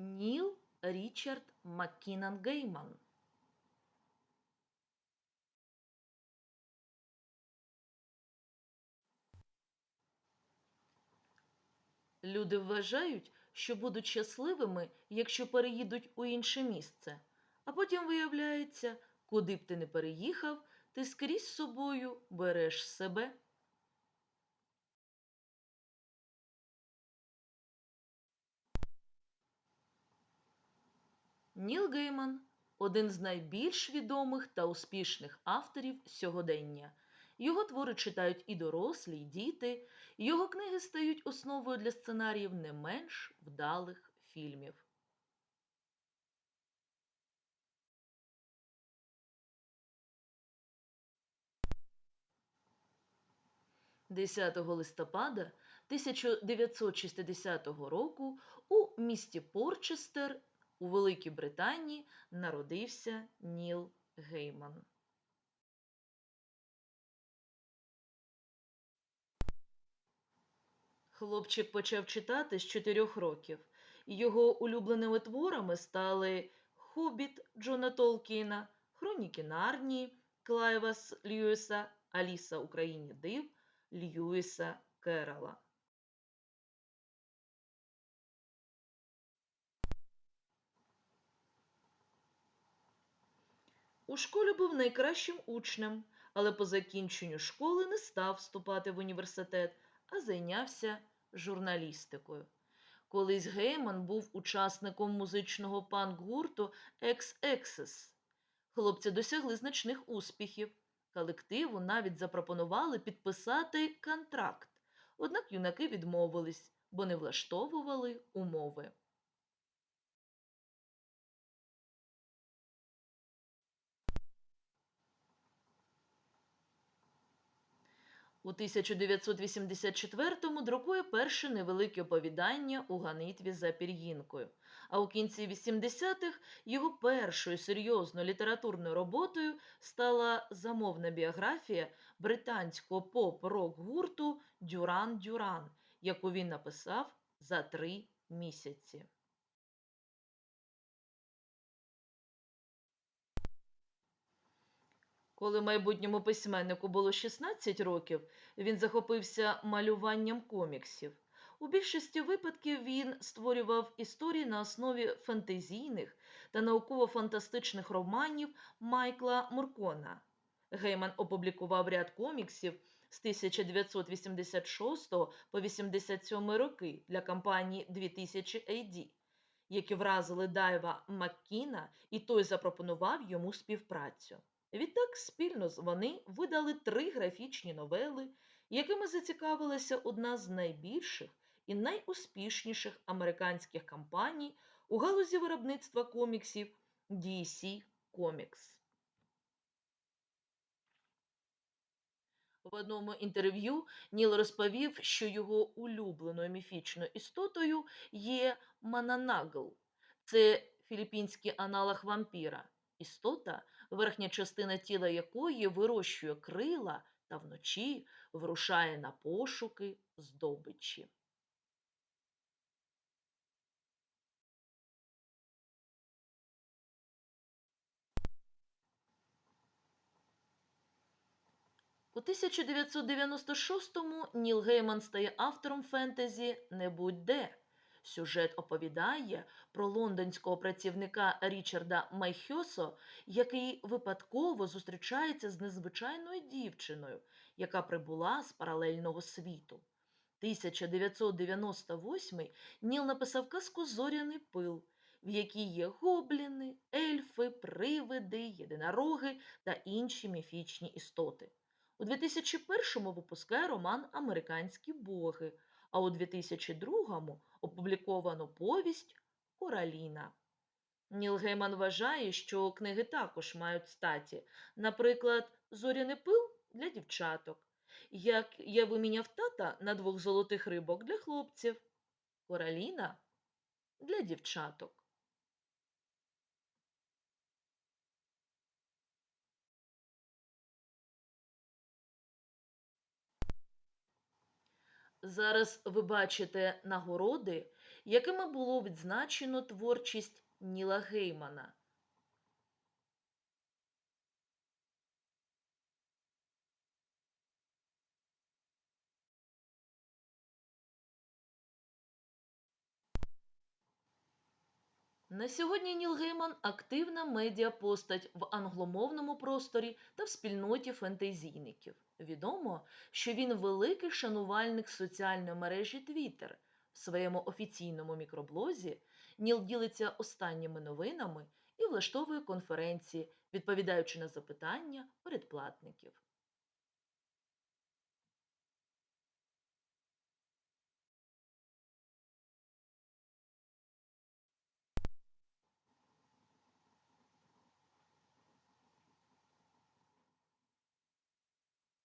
Ніл Річард Маккінан Гейман. Люди вважають, що будуть щасливими, якщо переїдуть у інше місце. А потім виявляється, куди б ти не переїхав, ти скрізь з собою береш себе. Ніл Гейман один з найбільш відомих та успішних авторів сьогодення. Його твори читають і дорослі, і діти. Його книги стають основою для сценаріїв не менш вдалих фільмів. Десятого листопада 1960 року у місті Порчестер у Великій Британії народився Ніл Гейман. Хлопчик почав читати з чотирьох років. Його улюбленими творами стали Хобіт Джона Толкіна, Хроніки Нарнії Клайва С. Льюіса, Аліса у країні див Льюіса Керала. У школі був найкращим учнем, але по закінченню школи не став вступати в університет, а зайнявся журналістикою. Колись Гейман був учасником музичного панк-гурту Ex-Exes. Хлопці досягли значних успіхів. Колективу навіть запропонували підписати контракт, однак юнаки відмовились, бо не влаштовували умови. У 1984-му друкує перше невелике оповідання у ганитві за пір'їнкою, а у кінці 80-х його першою серйозною літературною роботою стала замовна біографія британського поп-рок гурту Дюран Дюран, яку він написав за три місяці. Коли майбутньому письменнику було 16 років, він захопився малюванням коміксів. У більшості випадків він створював історії на основі фантазійних та науково-фантастичних романів Майкла Муркона. Гейман опублікував ряд коміксів з 1986 по 87 роки для кампанії 2000 AD, які вразили Дайва Маккіна, і той запропонував йому співпрацю. Відтак спільно з вони видали три графічні новели, якими зацікавилася одна з найбільших і найуспішніших американських компаній у галузі виробництва коміксів DC Comics. В одному інтерв'ю Ніл розповів, що його улюбленою міфічною істотою є Мананагл. Це філіппінський аналог вампіра істота, верхня частина тіла якої вирощує крила та вночі вирушає на пошуки здобичі. У 1996-му Ніл Гейман стає автором фентезі Не будь де. Сюжет оповідає про лондонського працівника Річарда Майхьосо, який випадково зустрічається з незвичайною дівчиною, яка прибула з паралельного світу. 1998 Ніл написав казку Зоряний пил, в якій є гобліни, ельфи, привиди, єдинороги та інші міфічні істоти. У 2001-му випускає роман Американські боги а у 2002-му опубліковано повість Кораліна. Ніл Гейман вважає, що книги також мають статі, наприклад, Зоряний пил для дівчаток, як я виміняв тата на двох золотих рибок для хлопців, Кораліна для дівчаток. Зараз ви бачите нагороди, якими було відзначено творчість Ніла Геймана. На сьогодні Ніл Гейман активна медіапостать в англомовному просторі та в спільноті фентезійників. Відомо, що він великий шанувальник соціальної мережі Twitter. В своєму офіційному мікроблозі Ніл ділиться останніми новинами і влаштовує конференції, відповідаючи на запитання передплатників.